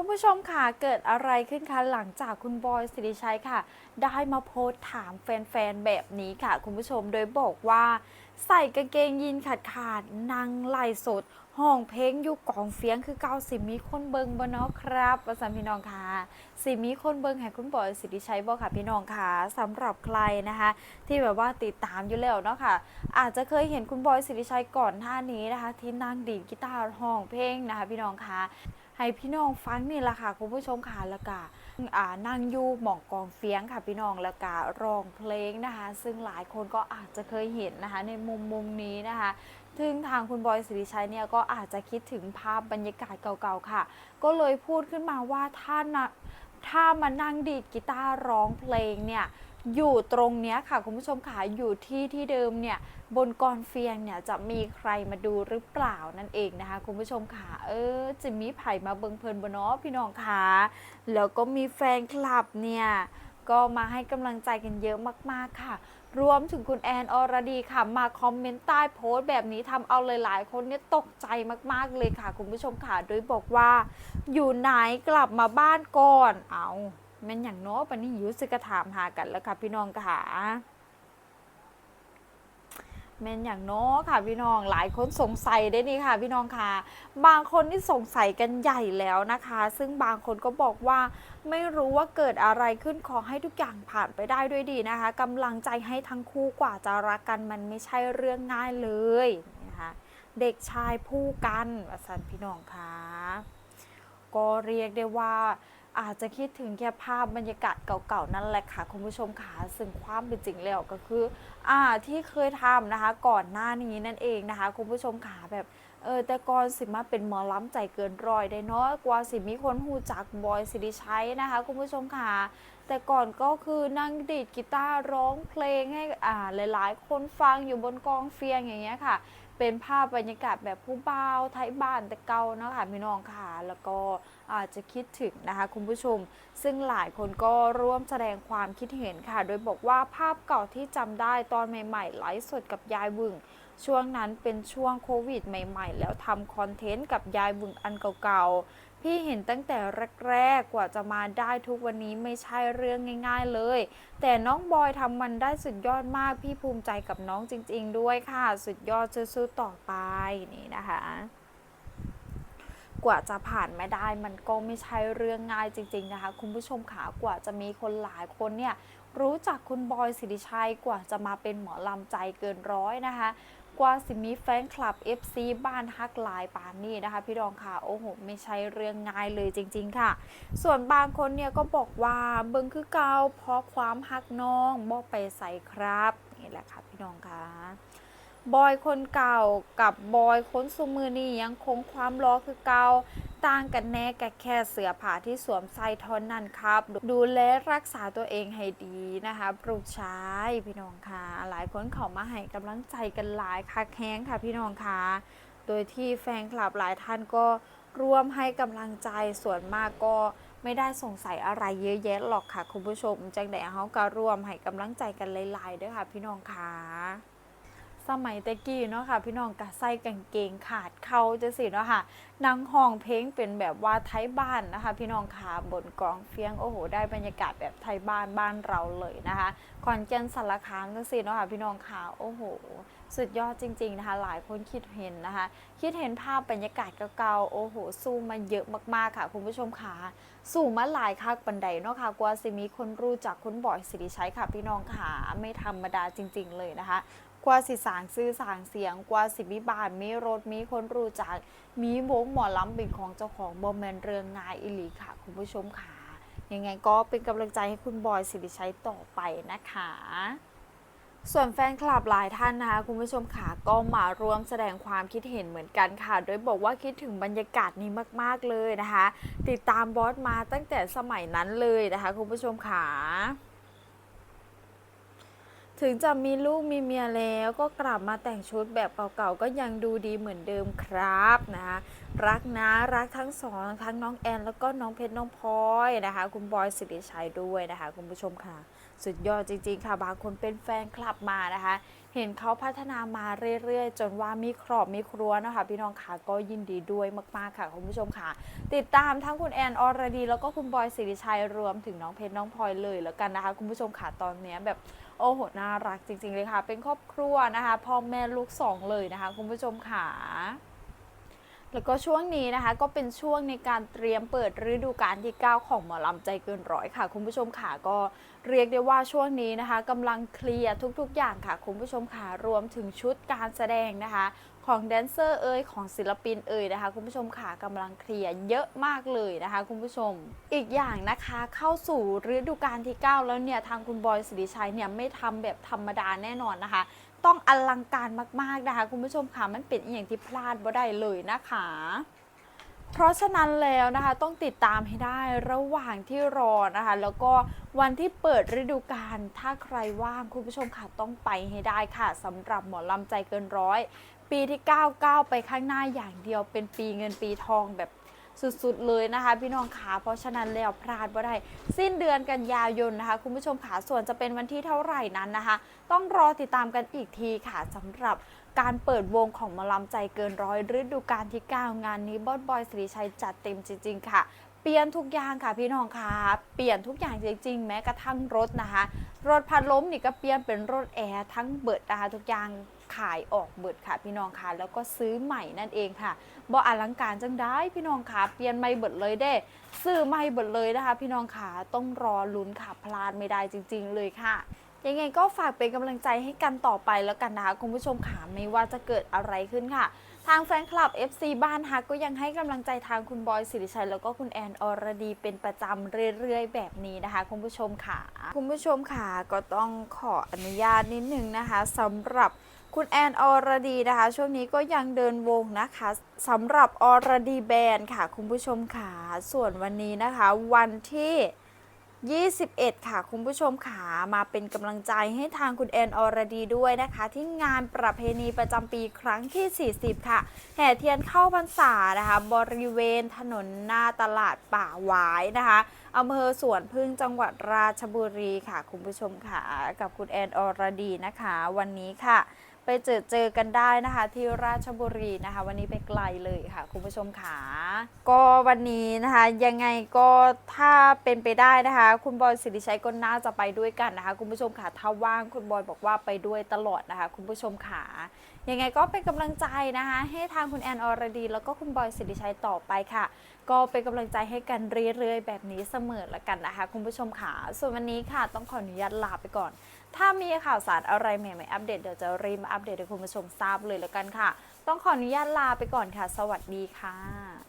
คุณผู้ชมค่ะ เกิดอะไรขึ้นคะ หลังจากคุณบอยสิริชัยค่ะ ได้มาโพสต์ถามแฟนๆ แบบนี้ค่ะ คุณผู้ชมโดยบอกว่า ใส่กางเกงยีนขาดขาดนั่งไหล่สด ห้องเพลงอยู่กองเฟียงคือเกาสิมีคนเบิงบ่เนาะครับประสานพี่น้องค่ะ สิมีคนเบิงให้คุณบอยสิริชัยบ่ค่ะพี่น้องค่ะสำหรับใครนะคะ ที่แบบว่าติดตามอยู่แล้วเนาะค่ะ อาจจะเคยเห็นคุณบอยสิริชัยก่อนหน้านี้นะคะ ที่นั่งดีดกีตาร์ห้องเพลงนะคะ พี่น้องค่ะ ให้พี่น้องฟังนี่แหละค่ะคุณผู้ชมค่ะแล้วก็นั่งอยู่หมองกองเฟียงค่ะพี่น้องแล้วก็ร้องเพลงนะคะ ซึ่งหลายคนก็อาจจะเคยเห็นนะคะในมุมมุมนี้นะคะซึ่งทางคุณบอยสิริชัยเนี่ยก็อาจจะคิดถึงภาพบรรยากาศเก่าๆค่ะ ก็เลยพูดขึ้นมาว่าถ้านะถ้ามานั่งดีดกีตาร์ร้องเพลงเนี่ย อยู่ตรงเนี้ยค่ะคุณผู้ชมค่ะอยู่ที่ที่เดิมเนี่ยบนกอนเฟียงเนี่ยจะมีใครมาดูหรือเปล่านั่นเองนะคะ คุณผู้ชมค่ะเออจะมีไผ่มาเบิงเพลินบนเนาะพี่น้องค่ะแล้วก็มีแฟนคลับเนี่ยก็มาให้กำลังใจกันเยอะมากๆค่ะ รวมถึงคุณแอนอรดีค่ะ มาคอมเมนต์ใต้โพสต์แบบนี้ทำเอาหลายๆ คนเนี่ยตกใจมากๆเลยค่ะ คุณผู้ชมค่ะโดยบอกว่า อยู่ไหนกลับมาบ้านก่อนเอา ม่นอย่างนาะปันนี้อยุสกะถามหากันแล้วค่ะ พี่น้องค่ะแม่นอย่างน้อค่ะ พี่น้องหลายคนสงสัยได้นี่ค่ะ พี่น้องค่ะ บางคนที่สงสัยกันใหญ่แล้วนะคะ ซึ่งบางคนก็บอกว่าไม่รู้ว่าเกิดอะไรขึ้นขอให้ทุกอย่างผ่านไปได้ด้วยดีนะคะกำลังใจให้ทั้งคู่กว่าจะรักกันมันไม่ใช่เรื่องง่ายเลยนะคะเด็กชายผู้กันวสันพี่น้องค่ะ ก็เรียกได้ว่าอาจจะคิดถึงแค่ภาพบรรยากาศเก่าๆนั่นแหละค่ะคุณผู้ชมค่ะซึ่งความเป็นจริงแล้วก็คืออ่าที่เคยทำนะคะ ก่อนหน้านี้นั่นเองนะคะ คุณผู้ชมค่ะแบบเออแต่ก่อนสิมาเป็นหมอล้ำใจเกินร้อยได้เนาะกว่าสิมีคนหูจักบอยสิริชัยนะคะ คุณผู้ชมค่ะแต่ก่อนก็คือนั่งดีดกีตาร์ร้องเพลงให้อ่าหลายๆ คนฟังอยู่บนกองเฟียงอย่างเงี้ยค่ะ เป็นภาพบรรยากาศแบบผู้บ่าวไทยบ้านแต่เก่าเนาะค่ะพี่น้องค่ะแล้วก็อาจจะคิดถึงนะคะคุณผู้ชม ซึ่งหลายคนก็ร่วมแสดงความคิดเห็นค่ะ โดยบอกว่าภาพเก่าที่จำได้ตอนใหม่ๆไลฟ์สดกับยายบึงช่วงนั้นเป็นช่วงโควิดใหม่ ๆ แล้วทำคอนเทนต์กับยายบึงอันเก่าๆ พี่เห็นตั้งแต่แรกๆกว่าจะมาได้ทุกวันนี้ไม่ใช่เรื่องง่าย ๆเลย แต่น้องบอยทำมันได้สุดยอดมาก พี่ภูมิใจกับน้องจริง ๆ ด้วยค่ะ สุดยอดสู้ๆต่อไปนี่นะคะกว่าจะผ่านไมาได้มันก็ไม่ใช่เรื่องง่ายจริง ๆ นะคะ คุณผู้ชมขากว่าจะมีคนหลายคนเนี่ยรู้จักคุณบอยสิริชัยกว่าจะมาเป็นหมอลำใจเกินร้อยนะคะ กว่าสิมีแฟนคลับ FC บ้านฮักหลายปานนี่นะคะ พี่รองค่ะโอ้โหไม่ใช่เรื่องง่ายเลยจริง ๆ ค่ะ ส่วนบางคนเนี่ยก็บอกว่าเบิงคือเกาเพราะความฮักน้องบอกไปใส่ครับนี่แหละค่ะพี่น้องค่ะ บอยคนเก่ากับบอยคนสมือนี่ยังคงความล้อคือเก่าต่างกันแน่แก่แค่เสือผ้าที่สวมใส่ท่านั้นครับ ดูแลรักษาตัวเองให้ดีนะคะปลูกชายพี่น้องค่ะ หลายคนเขามาให้กำลังใจกันหลายคักแข้งค่ะพี่น้องค่ะ โดยที่แฟนคลับหลายท่านก็ร่วมให้กำลังใจส่วนมากก็ไม่ได้สงสัยอะไรเยอะแยะหรอกค่ะคุณผู้ชม จังใดเขาก็ร่วมให้กำลังใจกันหลายๆด้วยค่ะพี่น้องค่ะ สมัยแตะกี้เนาะค่ะ พี่น้องกะใส่กางเกงขาดเขาจะสิเนาะค่ะนางห้องเพลงเป็นแบบว่าไทยบ้านนะคะ พี่น้องค่ะบนกองเฟียงโอ้โห ได้บรรยากาศแบบไทยบ้านบ้านเราเลยนะคะขอนแก่นสารคามจังสิเนาะค่ะพี่น้องค่ะโอ้โห สุดยอดจริง ๆนะคะ หลายคนคิดเห็นนะคะ คิดเห็นภาพบรรยากาศเก่าๆโอ้โหสู้มาเยอะมากๆค่ะ คุณผู้ชมค่ะสู่มาหลายคักบันไดเนาะค่ะกว่าสิมีคนรู้จักคุณบอยสิริชัยค่ะ พี่น้องค่ะไม่ธรรมดาจริง ๆ เลยนะคะ กว่าสิสางซื้อสางเสียงกว่าสิมีบ้านมีรถมีคนรู้จัก มีวงหมอลำเป็นของเจ้าของบอมแมนเรืองงายอิลีค่ะ คุณผู้ชมค่ะ ยังไงก็เป็นกำลังใจให้คุณบอยสิริชัยต่อไปนะคะ ส่วนแฟนคลับหลายท่านนะคะคุณผู้ชมค่ะก็มาร่วมแสดงความคิดเห็นเหมือนกันค่ะ โดยบอกว่าคิดถึงบรรยากาศนี้มากๆเลยนะคะ ติดตามบอสมาตั้งแต่สมัยนั้นเลยนะคะ คุณผู้ชมค่ะ ถึงจะมีลูกมีเมียแล้วก็กลับมาแต่งชุดแบบเก่าๆก็ยังดูดีเหมือนเดิมครับนะคะรักนะรักทั้งสองทั้งน้องแอนแล้วก็น้องเพชรน้องพลอยนะคะ คุณบอยสิริชัยด้วยนะคะ คุณผู้ชมค่ะ สุดยอดจริงๆค่ะบางคนเป็นแฟนคลับมานะคะ เห็นเขาพัฒนามาเรื่อยๆ จนว่ามีครอบมีครัวนะคะ พี่น้องค่ะก็ยินดีด้วยมากๆค่ะคุณผู้ชมค่ะ ติดตามทั้งคุณแอนอรดี แล้วก็คุณบอยสิริชัยรวมถึงน้องเพชรน้องพลอยเลยแล้วกันนะคะ คุณผู้ชมค่ะตอนนี้แบบโอ้โหน่ารักจริงๆเลยค่ะ เป็นครอบครัวนะคะพ่อแม่ลูกสองเลยนะคะ คุณผู้ชมค่ะ แล้วก็ช่วงนี้นะคะก็เป็นช่วงในการเตรียมเปิดฤดูกาลที่ 9 ของหมอลำใจเกินร้อยค่ะ คุณผู้ชมค่ะก็เรียกได้ว่าช่วงนี้นะคะกำลังเคลียร์ทุก ๆ อย่างค่ะ คุณผู้ชมค่ะรวมถึงชุดการแสดงนะคะ ของแดนเซอร์เอ่ยของศิลปินเอ่ยนะคะ คุณผู้ชมค่ะกำลังเคลียร์เยอะมากเลยนะคะ คุณผู้ชม อีกอย่างนะคะเข้าสู่ฤดูกาลที่ 9 แล้วเนี่ยทางคุณบอยสิริชัยเนี่ยไม่ทำแบบธรรมดาแน่นอนนะคะ ต้องอลังการมาก ๆ นะคะ คุณผู้ชมค่ะมันเป็นอย่างที่พลาดบ่ได้เลยนะคะ เพราะฉะนั้นแล้วนะคะต้องติดตามให้ได้ระหว่างที่รอนะคะ แล้วก็วันที่เปิดฤดูกาลถ้าใครว่างคุณผู้ชมค่ะต้องไปให้ได้ค่ะสำหรับหมอลำใจเกินร้อย ปีที่ 9 9 ไปข้างหน้าอย่างเดียวเป็นปีเงินปีทองแบบ สุดๆเลยนะคะ พี่น้องขาเพราะฉะนั้นแล้วพลาดบ่ได้ สิ้นเดือนกันยายนนะคะ คุณผู้ชมขาส่วนจะเป็นวันที่เท่าไหร่นั้นนะคะ ต้องรอติดตามกันอีกทีค่ะสำหรับการเปิดวงของมลำใจเกินร้อยฤดูกาลที่ 9 งานนี้บอสบอยสิริชัยจัดเต็มจริง ๆ ค่ะเปลี่ยนทุกอย่างค่ะพี่น้องค่ะ เปลี่ยนทุกอย่างจริงๆ แม้กระทั่งรถนะคะ รถพัดล้มนี่ก็เปลี่ยนเป็นรถแอร์ทั้งเบิดนะคะทุกอย่าง ขายออกเบิดค่ะ พี่น้องค่ะแล้วก็ซื้อใหม่นั่นเองค่ะบ่อลังการจังได้พี่น้องค่ะเปลี่ยนใหม่เบิดเลยเด้ซื้อใหม่เบิดเลยนะคะ พี่น้องค่ะต้องรอลุ้นค่ะพลาดไม่ได้จริง ๆ เลยค่ะยังไงก็ฝากเป็นกำลังใจให้กันต่อไปแล้วกันนะคะคุณผู้ชมค่ะไม่ว่าจะเกิดอะไรขึ้นค่ะ ทางแฟนคลับ FC บ้านฮักก็ยังให้กำลังใจทางคุณบอยสิริชัย แล้วก็คุณแอนอรดีเป็นประจำเรื่อยๆ แบบนี้นะคะ คุณผู้ชมค่ะ คุณผู้ชมค่ะก็ต้องขออนุญาตนิดนึงนะคะสำหรับ คุณแอนอรดีนะคะ ช่วงนี้ก็ยังเดินวงนะคะสำหรับอรดีแบนด์ค่ะ คุณผู้ชมค่ะส่วนวันนี้นะคะ วันที่21 ค่ะคุณผู้ชมขามาเป็นกำลังใจให้ทางคุณแอนอรดีด้วยนะคะ ที่งานประเพณีประจำปีครั้งที่ 40 ค่ะ แห่เทียนเข้าพรรษานะคะ บริเวณถนนหน้าตลาดป่าหวายนะคะอำเภอสวนพึ่งจังหวัดราชบุรีค่ะ คุณผู้ชมค่ะ กับคุณแอนอรดีนะคะ วันนี้ค่ะ ไปเจอเจอกันได้นะคะที่ราชบุรีนะคะ วันนี้ไปไกลเลยค่ะ คุณผู้ชมค่ะก็วันนี้นะคะยังไงก็ถ้าเป็นไปได้นะคะ คุณบอยสิริชัยก็น่าจะไปด้วยกันนะคะ คุณผู้ชมค่ะถ้าว่างคุณบอยบอกว่าไปด้วยตลอดนะคะ คุณผู้ชมค่ะยังไงก็เป็นกำลังใจนะคะ ให้ทางคุณแอนอรดี แล้วก็คุณบอยสิริชัยต่อไปค่ะ ก็เป็นกำลังใจให้กันเรื่อยๆ แบบนี้เสมอละกันนะคะ คุณผู้ชมค่ะ ส่วนวันนี้ค่ะ ต้องขออนุญาตลาไปก่อน ถ้ามีข่าวสารอะไรใหม่ๆอัปเดตเดี๋ยวจะรีบมาอัปเดตให้คุณผู้ชมทราบเลยละกันค่ะ ต้องขออนุญาตลาไปก่อนค่ะ สวัสดีค่ะ